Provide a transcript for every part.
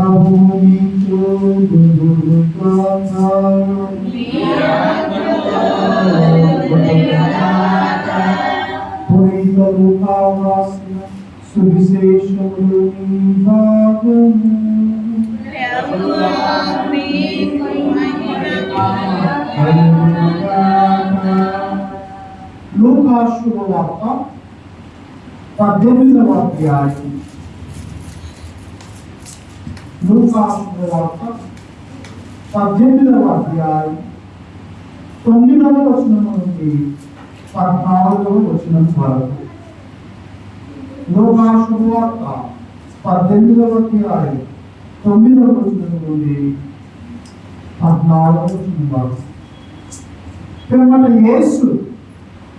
ప్రభు నీతో గురుగాక. పునీతలు కావాల్సిన సువిశేషములు వార్త పద్దెనిమిదవ అధ్యాయం తొమ్మిదవ వచనం నుండి పద్నాలుగవ వచనం వరకు లూకాశుభ వార్త పద్దెనిమిదవ అధ్యాయం తొమ్మిదవ వచనం నుండి పద్నాలుగవ వచనం వరకు పిమ్మట యేసు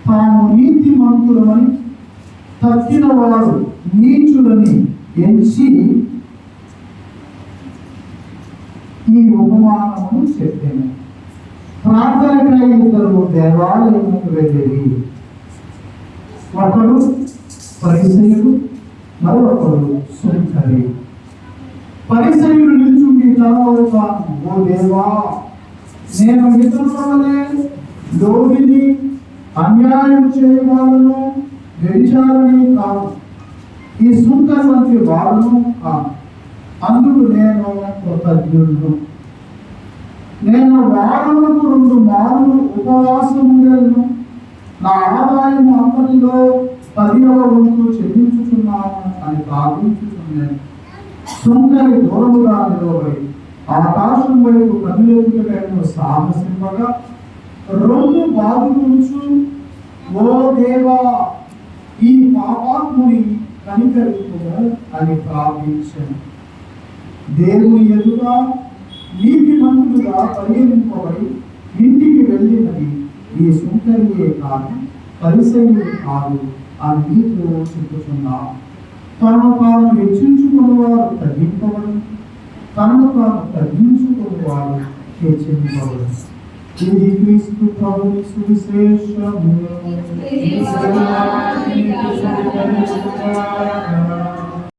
తాము నీతి మంతులమని తక్కిన వారు నీచులని ఎంచి ఈ ఉపమానము చెప్పాను. ప్రార్థనకై ఇద్దరు దేవాలయముకు వెళ్ళేది. ఒకడు పరిసయుడు మరొకడు సుంకరి పరిసయుడు నిల్చుండి తనలో తాను ఓ దేవా నేను ఇతరులనే లోబిని అన్యాయం చేయవాలను వ్యభిచారిని కాదు ఈ సుంకర్ వంటి వాడును కాదు అందుకు నేను కృతజ్ఞుడు నేను వారములకు రెండు మార్లు ఉపవాసం ఉండేను నా ఆదాయం అంతటిలో పదివ వంతు చెల్లించుతున్నాను అని ప్రార్థించుతున్నాను సుందరి దూరముగా నిలబడి ఆకాశం వైపు కనులేపుటకు సాహసింపగా రెండు బాధించు ఓ దేవా ఈ పాపాత్ముని కనికరింపుము అని ప్రార్థించాను. దేవుని ఎదుట నీతి మంతులుగా పరిగణింపబడి ఇంటికి వెళ్ళినది ఈ సుంకరియే కాదు పరిసయులు కాదు ఆ నీతిలో చెప్పుచున్నాం తనను తాను హెచ్చించుకున్నవారు తగ్గింపబడి తనను తాను తగ్గించుకున్నవారు హెచ్చింపబడు. ఇది క్రీస్తు ప్రభుని సువిశేషము